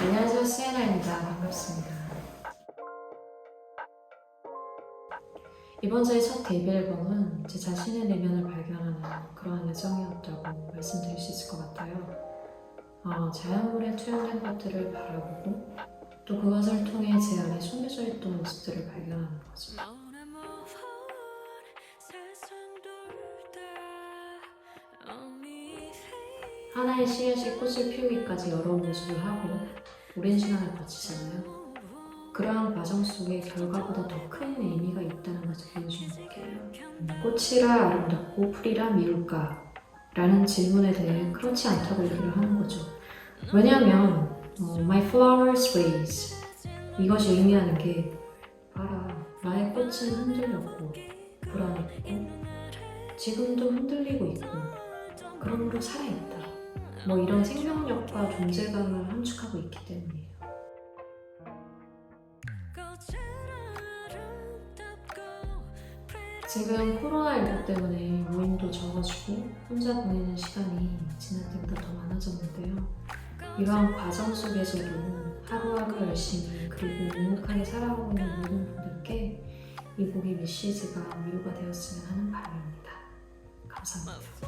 시간입니다. 반갑습니다. 이번 주의 첫 데뷔 앨범은 제 자신의 내면을 발견하는 그러한 여정이었다고 말씀드릴 수 있을 것 같아요. 어, 자연물에 투영된 것들을 바라보고 또 그것을 통해 제 안에 숨겨져 있던 모습들을 발견하는 거죠. 하나의 씨앗이 꽃을 피우기까지 여러 모습을 하고 오랜 시간을 거치잖아요. 그러한 과정 속에 결과보다 더 큰 의미가 있다는 것을 보여주는 곡이에요. 꽃이라 아름답고 풀이라 미울까? 라는 질문에 대해 그렇지 않다고 얘기를 하는 거죠. 왜냐하면 어, My flowers raise 이것이 의미하는 게 봐라 나의 꽃은 흔들렸고 불안했고 지금도 흔들리고 있고 그러므로 살아있다. 뭐 이런 생명력과 존재감을 함축하고 있기 때문이에요. 지금 코로나19 때문에 모임도 적어지고 혼자 보내는 시간이 지날 때보다 더 많아졌는데요. 이러한 과정 속에서도 하루하루 열심히 그리고 묵묵하게 살아가고 있는 모든 분들께 이 곡의 메시지가 위로가 되었으면 하는 바람입니다. 감사합니다.